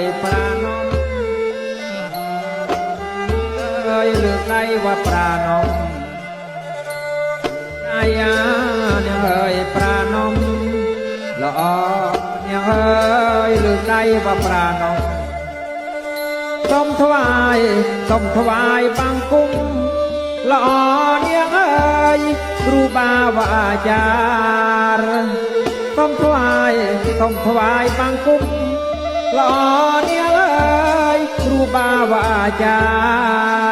យប្រានំអើយលើកដៃវាប្រានំអាយ៉ាអ្នកអើយប្រានំល្អអ្នកអើយលើកដៃវាប្រានំសុំថ្វាយសុំថ្វាយបង្គំល្អនាងអើយគ្រូបាវាអាចារ្យសុំថ្វាយសុំថ្វាយបង្គំ ល្អនាងអើយគ្រូបាវអាចារ្យ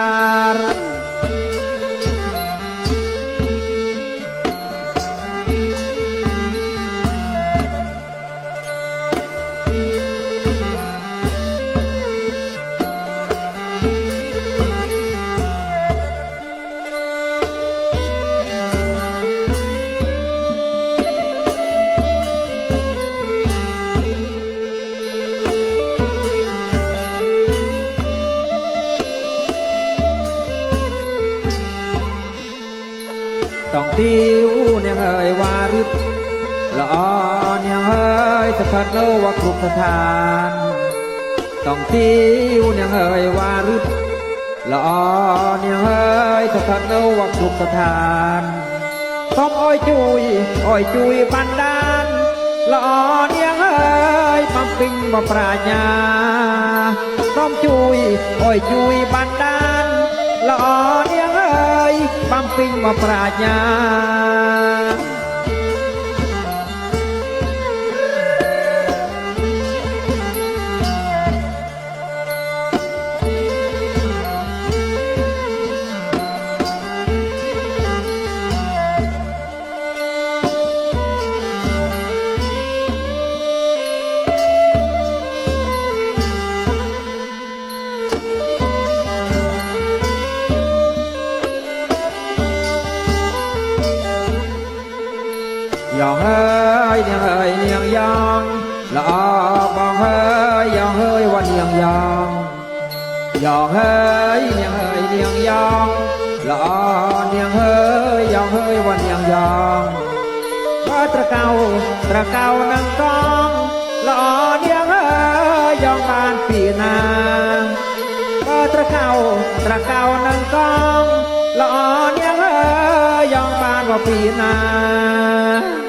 ต้องติวเนี่ยเอ้ยวารึกละอเนี่ยเอ้ยสถานโนว่าครุกสถาน ต้องติวเนี่ยเอ้ยวารึกละอเนี่ยเอ้ยสถานโนว่าครุกสถานต้มอ้อยจุยอ้อยจุยบันดาลละอเนี่ยเอ้ยปั๊มปิงมาปราญาต้มจุยอ้อยจุยบันดาลละออเนี่ย เอยปั๊มปิงมางเฮ้ยเนียงเฮ้ยเนียงยองละออบองเฮ้ยยองเฮ้ยวันเนียงยองอยองเฮ้ยเนียงเฮ้ยเนียงยองละออเนียงเฮ้ยยองเฮ้ยวันเนียงยองก็ตะเกาตะเกานังกองละออเนียงเฮ้ยยองบานปีนางก็ตะเกาตะเกานังกองละออเนียงเฮ้ยยองบานว่าปีนาง